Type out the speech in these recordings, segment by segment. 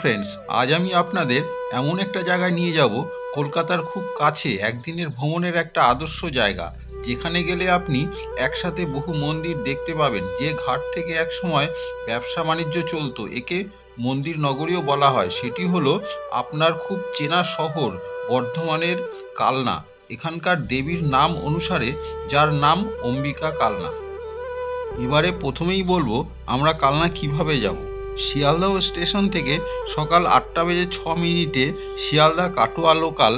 Friends আজ আমি আপনাদের এমন একটা জায়গায় নিয়ে যাব, কলকাতার খুব কাছে, একদিনের ভ্রমণের একটা আদর্শ জায়গা, যেখানে গেলে আপনি একসাথে বহু মন্দির দেখতে পাবেন, যে ঘাট থেকে এক সময় ব্যবসা বাণিজ্য চলতো, একে মন্দির নগরীও বলা হয়, সেটি হলো আপনার খুব চেনা শহর, বর্ধমানের কালনা, এখানকার দেবীর নাম অনুসারে, যার নাম অম্বিকা কালনা। এবারে প্রথমেই বলব, আমরা কালনা কীভাবে যাব? শিয়ালদহ স্টেশন থেকে সকাল আটটা বেজে ছ মিনিটে শিয়ালদা কাটোয়া লোকাল,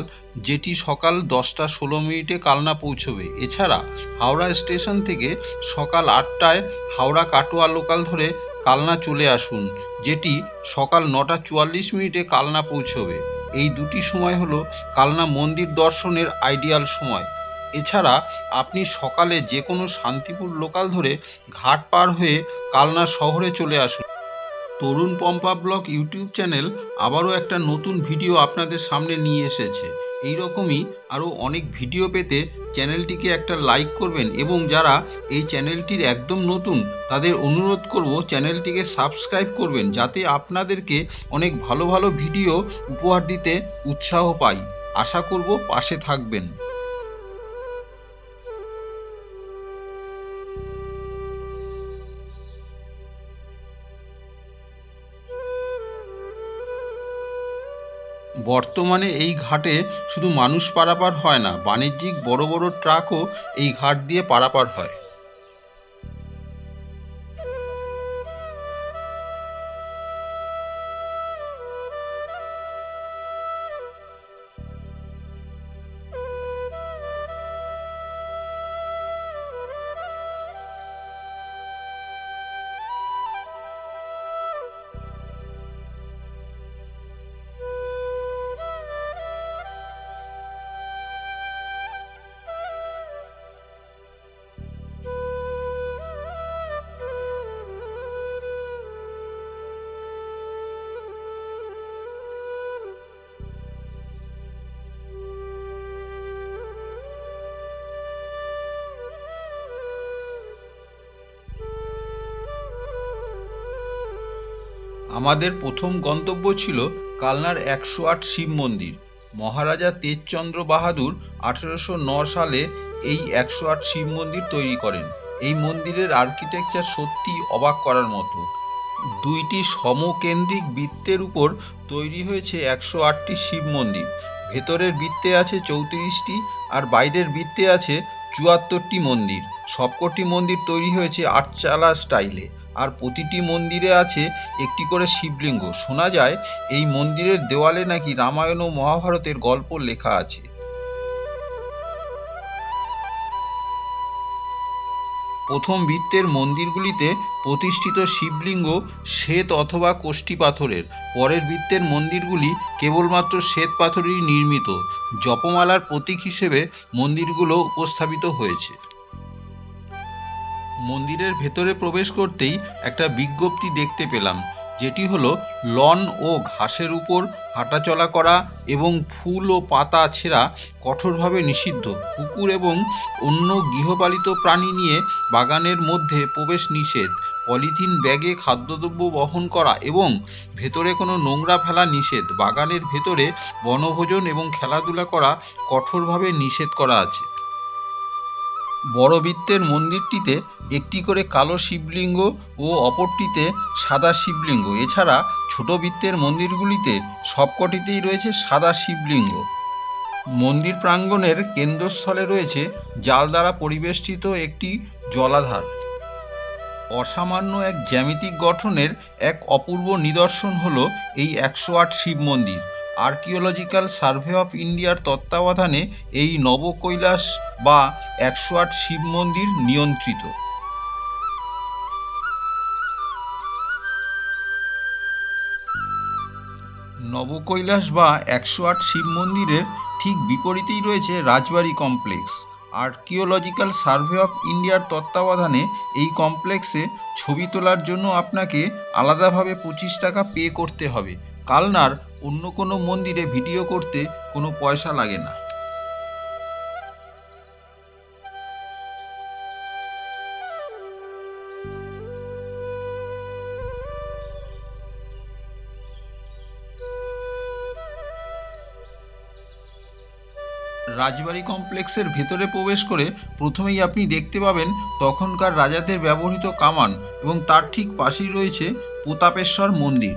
যেটি সকাল দশটা ষোলো মিনিটে কালনা পৌঁছবে। এছাড়া হাওড়া স্টেশন থেকে সকাল আটটায় হাওড়া কাটোয়া লোকাল ধরে কালনা চলে আসুন, যেটি সকাল নটা চুয়াল্লিশ মিনিটে কালনা পৌঁছবে। এই দুটি সময় হলো কালনা মন্দির দর্শনের আইডিয়াল সময়। এছাড়া আপনি সকালে যে কোনো শান্তিপুর লোকাল ধরে ঘাট পার হয়ে কালনা শহরে চলে আসুন। Tarun Pampa blog YouTube channel আবারও একটা নতুন ভিডিও আপনাদের সামনে নিয়ে এসেছে। এই রকমই আরও অনেক ভিডিও পেতে চ্যানেলটিকে একটা লাইক করবেন এবং যারা এই চ্যানেলটির একদম নতুন, তাদের অনুরোধ করব চ্যানেলটিকে সাবস্ক্রাইব করবেন যাতে আপনাদেরকে অনেক ভালো ভালো ভিডিও উপহার দিতে উৎসাহ পাই। আশা করব পাশে থাকবেন। বর্তমানে এই ঘাটে শুধু মানুষ পারাপার হয় না, বাণিজ্যিক বড় বড় ট্রাকও এই ঘাট দিয়ে পারাপার হয়। আমাদের প্রথম গন্তব্য ছিল কালনার একশো আট শিব মন্দির। মহারাজা তেজচন্দ্র বাহাদুর আঠেরোশো ন সালে এই একশো আট শিব মন্দির তৈরি করেন। এই মন্দিরের আর্কিটেকচার সত্যি অবাক করার মতো। দুইটি সমকেন্দ্রিক বৃত্তের উপর তৈরি হয়েছে একশো আটটি শিব মন্দির। ভেতরের বৃত্তে আছে চৌত্রিশটি আর বাইরের বৃত্তে আছে চুয়াত্তরটি মন্দির। সবকটি মন্দির তৈরি হয়েছে আটচালা স্টাইলে। আর প্রতিটি মন্দিরে আছে একটি করে শিবলিঙ্গ। শোনা যায়, এই মন্দিরের দেওয়ালে নাকি রামায়ণ ও মহাভারতের গল্প লেখা আছে। প্রথম বৃত্তের মন্দিরগুলিতে প্রতিষ্ঠিত শিবলিঙ্গ, শ্বেত অথবা কোষ্ঠী পাথরের। পরের বৃত্তের মন্দিরগুলি কেবলমাত্র শ্বেত পাথরেরই নির্মিত। জপমালার প্রতীক হিসেবে মন্দিরগুলো উপস্থাপিত হয়েছে। মন্দিরের ভেতরে প্রবেশ করতেই একটা বিজ্ঞপ্তি দেখতে পেলাম, যেটি হলো লন ও ঘাসের উপর হাঁটাচলা করা এবং ফুল ও পাতা ছেঁড়া কঠোরভাবে নিষিদ্ধ। কুকুর এবং অন্য গৃহপালিত প্রাণী নিয়ে বাগানের মধ্যে প্রবেশ নিষেধ, পলিথিন ব্যাগে খাদ্যদ্রব্য বহন করা এবং ভেতরে কোনো নোংরা ফেলা নিষেধ। বাগানের ভেতরে বনভোজন এবং খেলাধুলা করা কঠোরভাবে নিষেধ করা আছে। বড় বৃত্তের মন্দিরটিতে একটি করে কালো শিবলিঙ্গ ও অপরটিতে সাদা শিবলিঙ্গ। এছাড়া ছোট বৃত্তের মন্দিরগুলিতে সবকটিতেই রয়েছে সাদা শিবলিঙ্গ। মন্দির প্রাঙ্গণের কেন্দ্রস্থলে রয়েছে জাল দ্বারা পরিবেষ্টিত একটি জলাধার। অসামান্য এক জ্যামিতিক গঠনের এক অপূর্ব নিদর্শন হল এই একশো আট শিব মন্দির। আর্কিওলজিক্যাল সার্ভে অফ ইন্ডিয়ার তত্ত্বাবধানে এই নবকৈলাস বা একশো আট শিব মন্দির নিয়ন্ত্রিত। নবকৈলাস বা একশো আট শিব মন্দিরের ঠিক বিপরীতেই রয়েছে রাজবাড়ি কমপ্লেক্স। আর্কিওলজিক্যাল সার্ভে অফ ইন্ডিয়ার তত্ত্বাবধানে এই কমপ্লেক্সে ছবি তোলার জন্য আপনাকে আলাদাভাবে পঁচিশ টাকা পে করতে হবে। কালনার অন্য কোনো মন্দিরে ভিডিও করতে কোনো পয়সা লাগে না। রাজবাড়ি কমপ্লেক্সের ভেতরে প্রবেশ করে প্রথমেই আপনি দেখতে পাবেন তখনকার রাজাদের ব্যবহৃত কামান এবং তার ঠিক পাশেই রয়েছে প্রতাপেশ্বর মন্দির।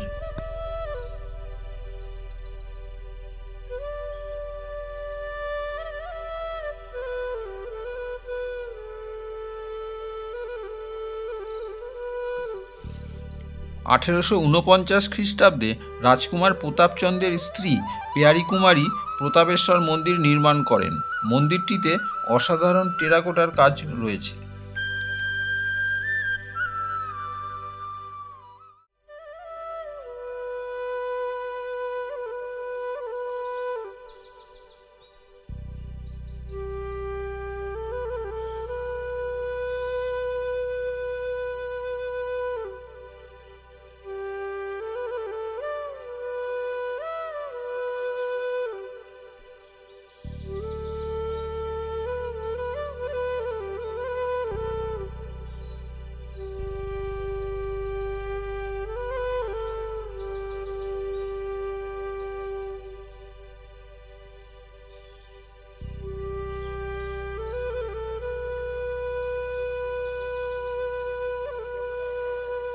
আঠেরোশো উনপঞ্চাশ খ্রিস্টাব্দে রাজকুমার প্রতাপচন্দ্রের স্ত্রী পেয়ারী কুমারী প্রতাপেশ্বর মন্দির নির্মাণ করেন। মন্দিরটিতে অসাধারণ টেরাকোটার কাজ রয়েছে।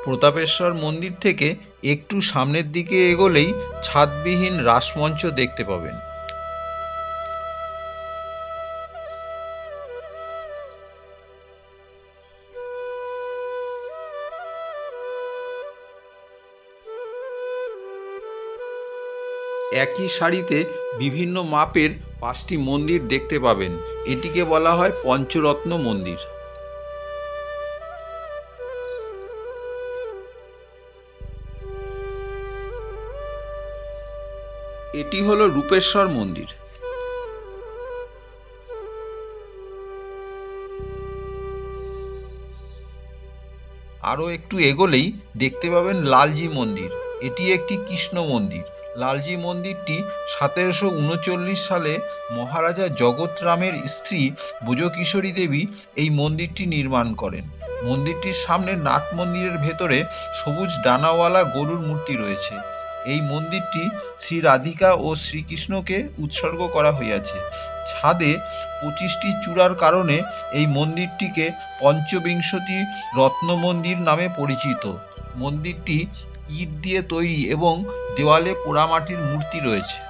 প্রতাপেশ্বর মন্দির থেকে একটু সামনের দিকে এগোলেই ছাদবিহীন রাসমঞ্চ দেখতে পাবেন। একই সারিতে বিভিন্ন মাপের পাঁচটি মন্দির দেখতে পাবেন। এটিকে বলা হয় পঞ্চরত্ন মন্দির। এটি হলো রূপেশ্বর মন্দির। আরও একটু এগোলেই দেখতে পাবেন লালজি মন্দির। এটি একটি কৃষ্ণ মন্দির। লালজি মন্দিরটি সতেরোশো উনচল্লিশ সালে মহারাজা জগৎ রামের স্ত্রী ভুজকিশোরী দেবী এই মন্দিরটি নির্মাণ করেন। মন্দিরটির সামনে নাট মন্দিরের ভেতরে সবুজ ডানাওয়ালা গরুর মূর্তি রয়েছে। এই মন্দিরটি শ্রী রাধিকা ও শ্রীকৃষ্ণকে উৎসর্গ করা হইয়াছে। ছাদে পঁচিশটি চূড়ার কারণে এই মন্দিরটিকে পঞ্চবিংশতি রত্ন মন্দির নামে পরিচিত। মন্দিরটি ইট দিয়ে তৈরি এবং দেওয়ালে পোড়ামাটির মূর্তি রয়েছে।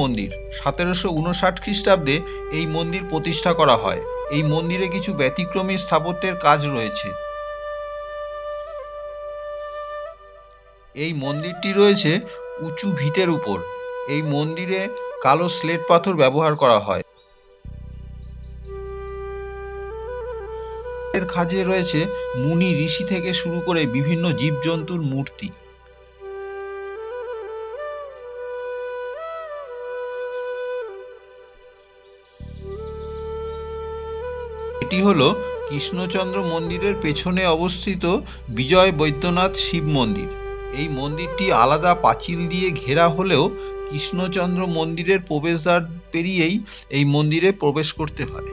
মন্দির। সতেরোশো উনষাট খ্রিস্টাব্দে এই মন্দির প্রতিষ্ঠা করা হয়। এই মন্দিরে কিছু ব্যতিক্রমী স্থাপত্যের কাজ রয়েছে। এই মন্দিরটি রয়েছে উঁচু ভিটের উপর। এই মন্দিরে কালো স্লেট পাথর ব্যবহার করা হয়। এর খাজে রয়েছে মুনি ঋষি থেকে শুরু করে বিভিন্ন জীবজন্তুর মূর্তি। এটি হল কৃষ্ণচন্দ্র মন্দিরের পেছনে অবস্থিত বিজয় বৈদ্যনাথ শিব মন্দির। এই মন্দিরটি আলাদা পাঁচিল দিয়ে ঘেরা হলেও কৃষ্ণচন্দ্র মন্দিরের প্রবেশদ্বার পেরিয়েই এই মন্দিরে প্রবেশ করতে হয়।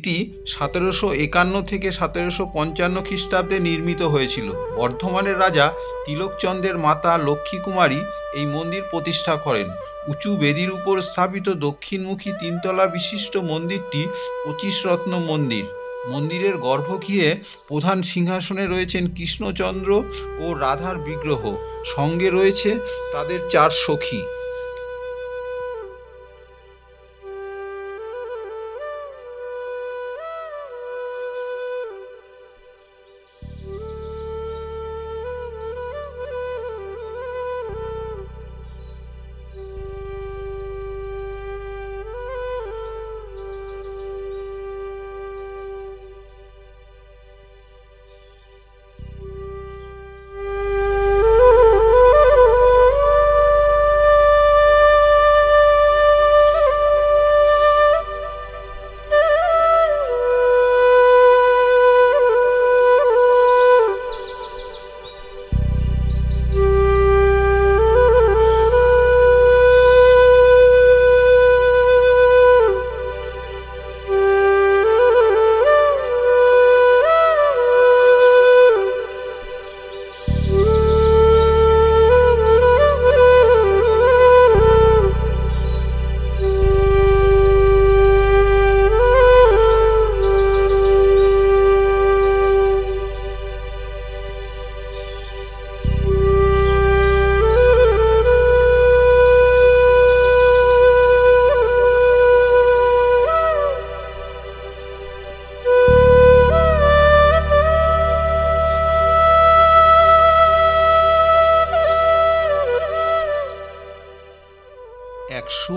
এটি সতেরোশো একান্ন থেকে সতেরোশো পঞ্চান্ন খ্রিস্টাব্দে নির্মিত হয়েছিল। বর্ধমানের রাজা তিলকচন্দ্রের মাতা লক্ষ্মী কুমারী এই মন্দির প্রতিষ্ঠা করেন। উঁচু বেদির উপর স্থাপিত দক্ষিণমুখী তিনতলা বিশিষ্ট মন্দিরটি পঁচিশ রত্ন মন্দির। মন্দিরের গর্ভগৃহে প্রধান সিংহাসনে রয়েছেন কৃষ্ণচন্দ্র ও রাধার বিগ্রহ। সঙ্গে রয়েছে তাদের চার সখী।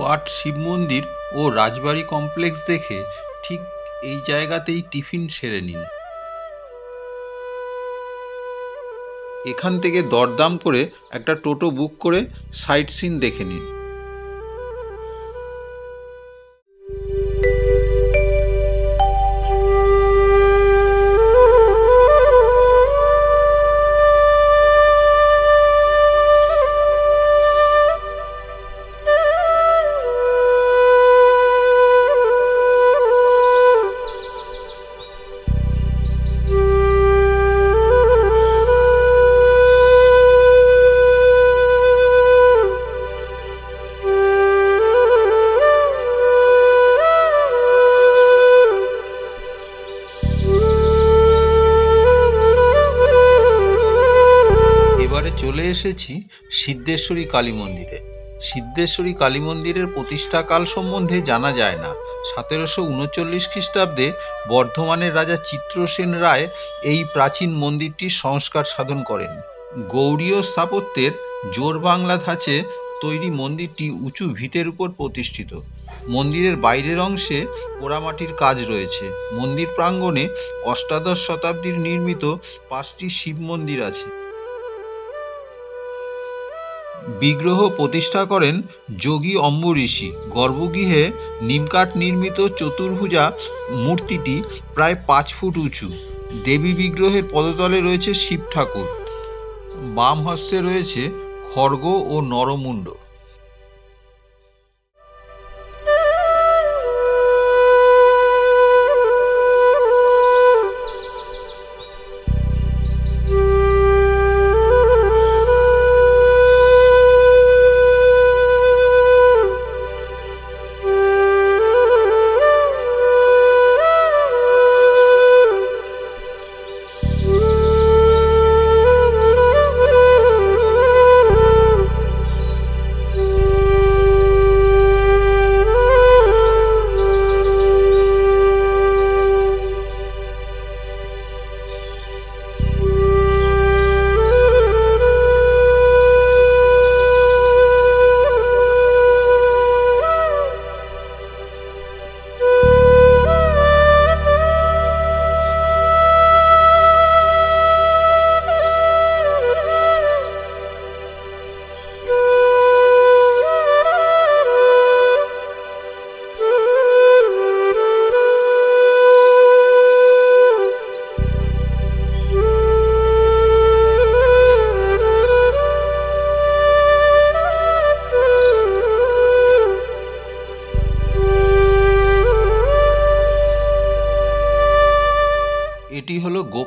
আট শিব মন্দির ও রাজবাড়ি কমপ্লেক্স দেখে ঠিক এই জায়গাতেই টিফিন সেরে নিন। এখান থেকে দরদাম করে একটা টোটো বুক করে সাইট সিন দেখে নিন। রয়েছি সিদ্ধেশ্বরী কালী মন্দিরে। সিদ্ধেশ্বরী কালী মন্দিরের প্রতিষ্ঠাকাল সম্বন্ধে জানা যায় না। সতেরোশো উনচল্লিশ খ্রিস্টাব্দে বর্ধমানের রাজা চিত্রসেন রায় এই প্রাচীন মন্দিরটির সংস্কার সাধন করেন। গৌড়ীয় স্থাপত্যের জোর বাংলা ধাঁচে তৈরি মন্দিরটি উঁচু ভিতের উপর প্রতিষ্ঠিত। মন্দিরের বাইরের অংশে পোড়ামাটির কাজ রয়েছে। মন্দির প্রাঙ্গণে অষ্টাদশ শতাব্দীর নির্মিত পাঁচটি শিব মন্দির আছে। বিগ্রহ প্রতিষ্ঠা করেন যোগী অম্বরীষি গর্ভগৃহে নিমকাঠ নির্মিত চতুর্ভুজা মূর্তিটি প্রায় পাঁচ ফুট উঁচু। দেবী বিগ্রহের পদতলে রয়েছে শিব ঠাকুর। বাম হস্তে রয়েছে খড়গ ও নরমুণ্ড।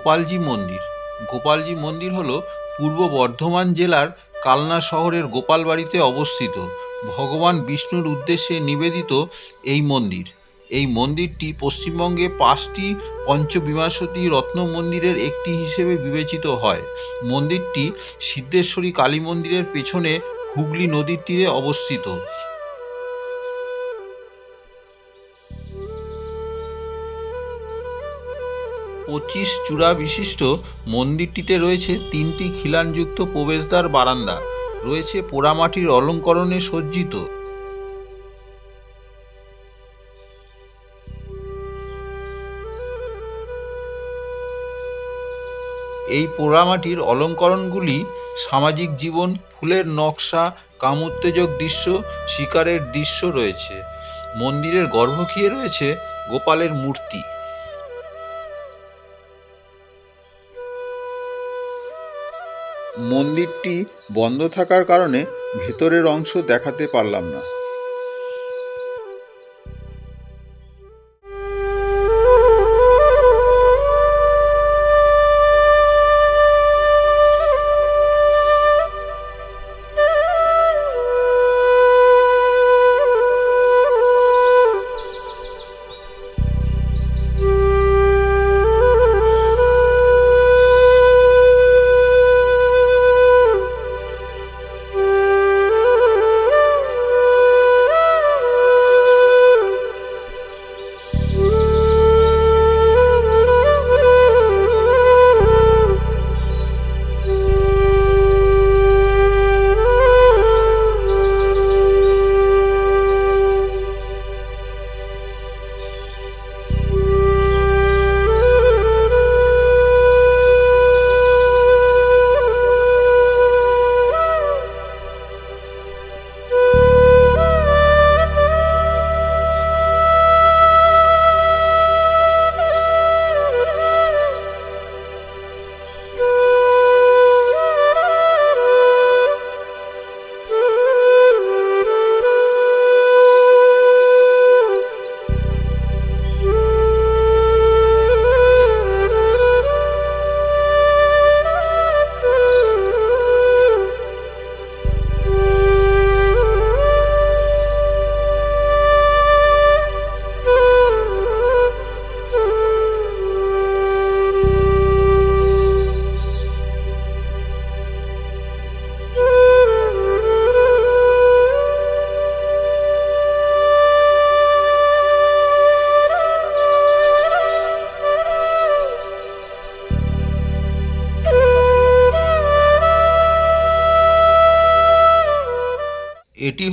গোপালজি মন্দির। গোপালজি মন্দির হল পূর্ব বর্ধমান জেলার কালনা শহরের গোপালবাড়িতে অবস্থিত। ভগবান বিষ্ণুর উদ্দেশ্যে নিবেদিত এই মন্দির। এই মন্দিরটি পশ্চিমবঙ্গে পাঁচটি পঞ্চবিংশতি রত্ন মন্দিরের একটি হিসেবে বিবেচিত হয়। মন্দিরটি সিদ্ধেশ্বরী কালী মন্দিরের পেছনে হুগলি নদীর তীরে অবস্থিত। পঁচিশ চূড়া বিশিষ্ট মন্দিরটিতে রয়েছে তিনটি খিলানযুক্ত প্রবেশদ্বার বারান্দা। রয়েছে পোড়ামাটির অলঙ্করণে সজ্জিত। এই পোড়ামাটির অলঙ্করণগুলি সামাজিক জীবন, ফুলের নকশা, কামোত্তেজক দৃশ্য, শিকারের দৃশ্য রয়েছে। মন্দিরের গর্ভগৃহে রয়েছে গোপালের মূর্তি। মন্দিরটি বন্ধ থাকার কারণে ভেতরের অংশ দেখাতে পারলাম না।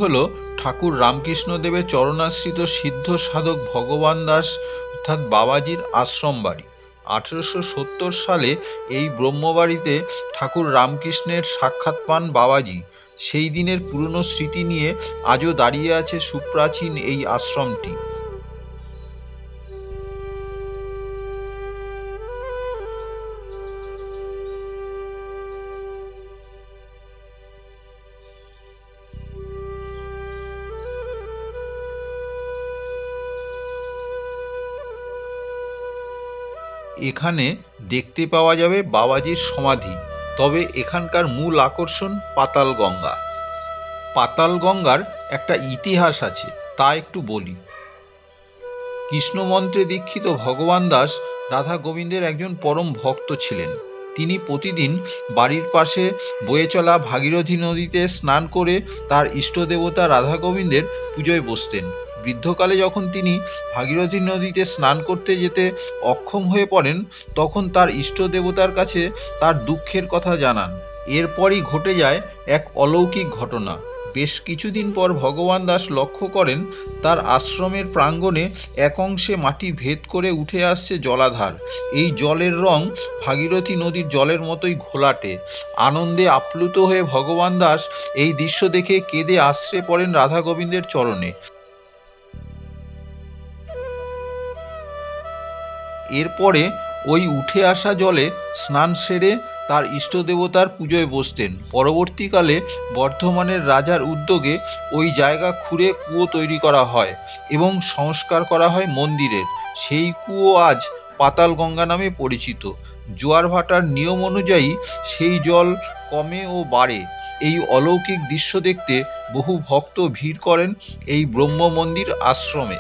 হলো ঠাকুর রামকৃষ্ণদেবের চরণাশ্রিত সিদ্ধ সাধক ভগবান দাস, অর্থাৎ বাবাজির আশ্রম বাড়ি। আঠেরোশো সত্তর সালে এই ব্রহ্মবাড়িতে ঠাকুর রামকৃষ্ণের সাক্ষাৎ পান বাবাজি। সেই দিনের পুরনো স্মৃতি নিয়ে আজও দাঁড়িয়ে আছে সুপ্রাচীন এই আশ্রমটি। এখানে দেখতে পাওয়া যাবে বাবাজির সমাধি। তবে এখানকার মূল আকর্ষণ পাতাল গঙ্গা। পাতাল গঙ্গার একটা ইতিহাস আছে, তা একটু বলি। কৃষ্ণমন্ত্রে দীক্ষিত ভগবান দাস রাধা গোবিন্দের একজন পরম ভক্ত ছিলেন। তিনি প্রতিদিন বাড়ির পাশে বয়ে চলা ভাগীরথী নদীতে স্নান করে তার ইষ্টদেবতা রাধা গোবিন্দের পুজোয় বসতেন। বৃদ্ধকালে যখন তিনি ভাগীরথী নদীতে স্নান করতে যেতে অক্ষম হয়ে পড়েন, তখন তার ইষ্ট দেবতার কাছে তার দুঃখের কথা জানান। এরপরই ঘটে যায় এক অলৌকিক ঘটনা। বেশ কিছুদিন পর ভগবান দাস লক্ষ্য করেন, তার আশ্রমের প্রাঙ্গণে এক অংশে মাটি ভেদ করে উঠে আসছে জলাধার। এই জলের রং ভাগীরথী নদীর জলের মতোই ঘোলাটে। আনন্দে আপ্লুত হয়ে ভগবান দাস এই দৃশ্য দেখে কেঁদে আশ্রে পড়েন রাধা গোবিন্দের চরণে। এরপরে ওই উঠে আসা জলে স্নান সেরে তার ইষ্টদেবতার পুজোয় বসতেন। পরবর্তীকালে বর্ধমানের রাজার উদ্যোগে ওই জায়গা খুঁড়ে কুয়ো তৈরি করা হয় এবং সংস্কার করা হয় মন্দিরের। সেই কুয়ো আজ পাতাল গঙ্গা নামে পরিচিত। জোয়ার ভাটার নিয়ম অনুযায়ী সেই জল কমে ও বাড়ে। এই অলৌকিক দৃশ্য দেখতে বহু ভক্ত ভিড় করেন এই ব্রহ্ম মন্দির আশ্রমে।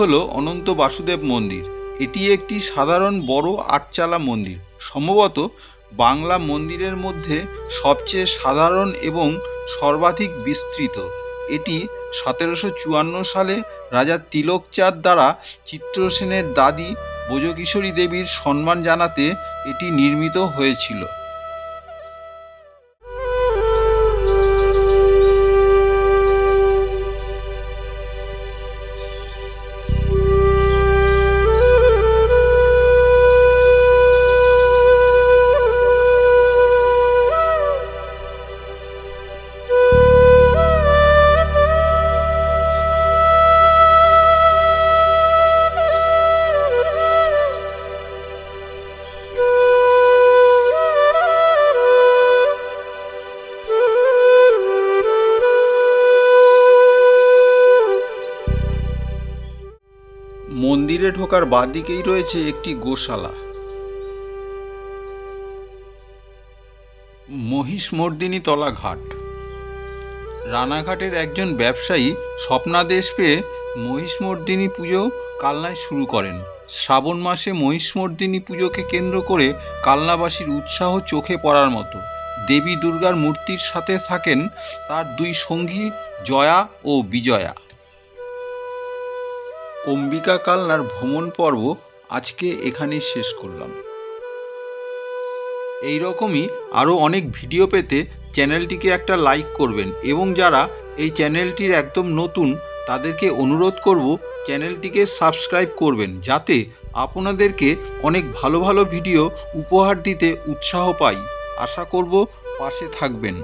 হলো অনন্ত বাসুদেব মন্দির। এটি একটি সাধারণ বড় আটচালা মন্দির। সম্ভবত বাংলা মন্দিরের মধ্যে সবচেয়ে সাধারণ এবং সর্বাধিক বিস্তৃত। এটি সতেরোশো চুয়ান্ন সালে রাজা তিলকচাঁদ দ্বারা চিত্রসেনের দাদি ব্রজকিশোরী দেবীর সম্মান জানাতে এটি নির্মিত হয়েছিল। ঢোকার বাঁদিকেই রয়েছে একটি গোশালা। মহিষমর্দিনী তলা ঘাট রানাঘাটের একজন ব্যবসায়ী স্বপ্নাদেশ পেয়ে মহিষমর্দিনী পুজো কালনায় শুরু করেন। শ্রাবণ মাসে মহিষমর্দিনী পুজোকে কেন্দ্র করে কালনাবাসীর উৎসাহ চোখে পড়ার মতো। দেবী দুর্গার মূর্তির সাথে থাকেন তার দুই সঙ্গী জয়া ও বিজয়া। অম্বিকা কালনার ভ্রমণ পর্ব আজকে এখানেই শেষ করলাম। এই রকমই আরও অনেক ভিডিও পেতে চ্যানেলটিকে একটা লাইক করবেন এবং যারা এই চ্যানেলটির একদম নতুন, তাদেরকে অনুরোধ করব চ্যানেলটিকে সাবস্ক্রাইব করবেন যাতে আপনাদেরকে অনেক ভালো ভালো ভিডিও উপহার দিতে উৎসাহ পাই। আশা করব পাশে থাকবেন।